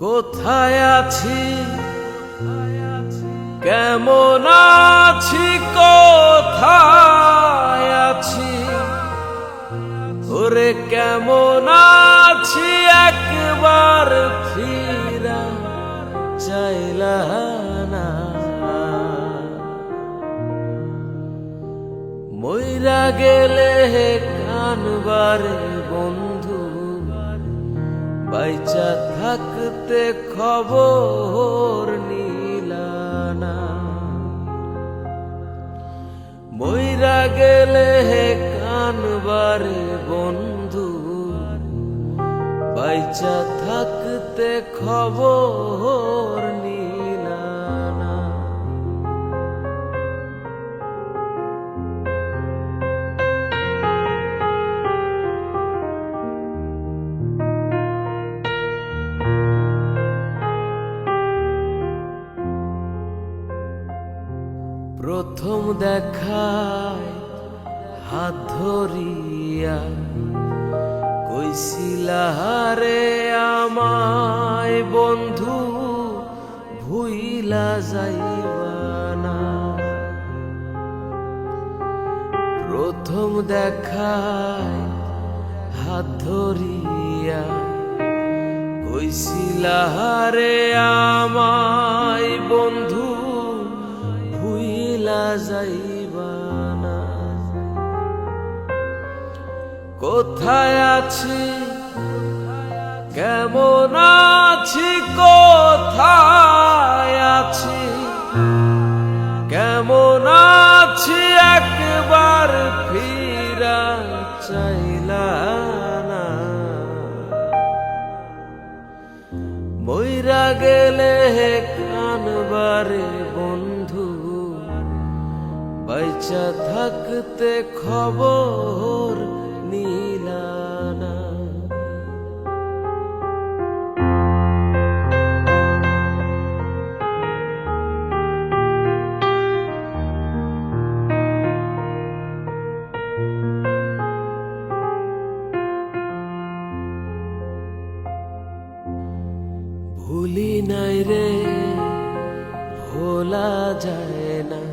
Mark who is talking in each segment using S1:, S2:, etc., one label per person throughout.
S1: কোথায় আছি? কেমন আছি? কোথায় আছি? ওরে কেমন আছি? একবার ফিরা চাইলা না। মইরা গেলে কানবারে বন্ধু বাইচা থাকতে খবর নিলানা মইরা গেলে হে কানবারে বন্ধু বাইচা থাকতে খবর প্রথম দেখায় হাত ধরিয়া কইছিলারে আমায় বন্ধু, ভুইলা যাইবা না। প্রথম দেখায় হাত ধরিয়া কইছিলারে আমায় কোথায় আছি? কেমন আছি? কোথায় আছি? কেমন আছি? একবার ফিরা চাইলা না মইরা গেলে কানবারে বন্ধু বাইচা থাকতে খবর নিলানা। ভুলি নাই রে ভোলা যায় না।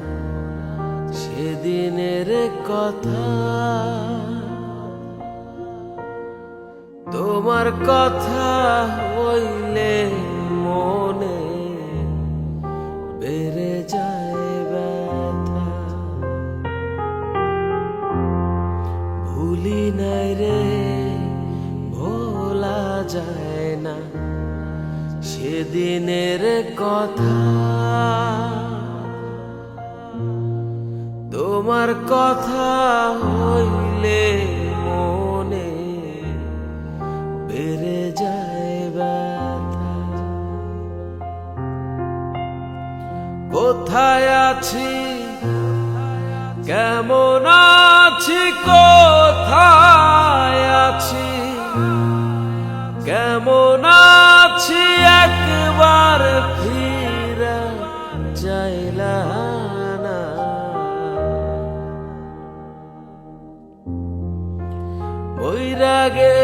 S1: সেদিনের কথা। তোমার কথা হইলে মনে বেড়ে যায় ব্যথা। ভুলি নাই রে, ভোলা যায় না সেদিনের কথা। তোমার কথা হইলে মনে বেড়ে যায় কোথায় আছি? কেমন আছি? কোথায় আছি? কেমন আছি? একবার ফিরা চাইলা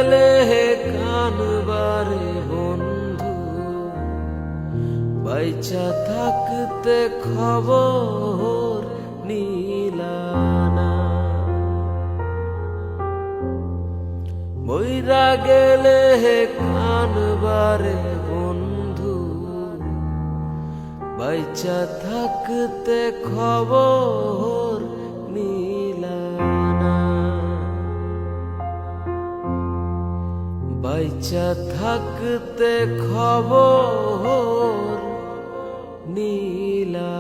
S1: গেলে কানবারে বন্ধু বাইচা থাকতে খবর নিলানা। মইরা গেলে কানবারে বন্ধু বাইচা থাকতে খবর বেঁচে থাকতে খবর নীলা।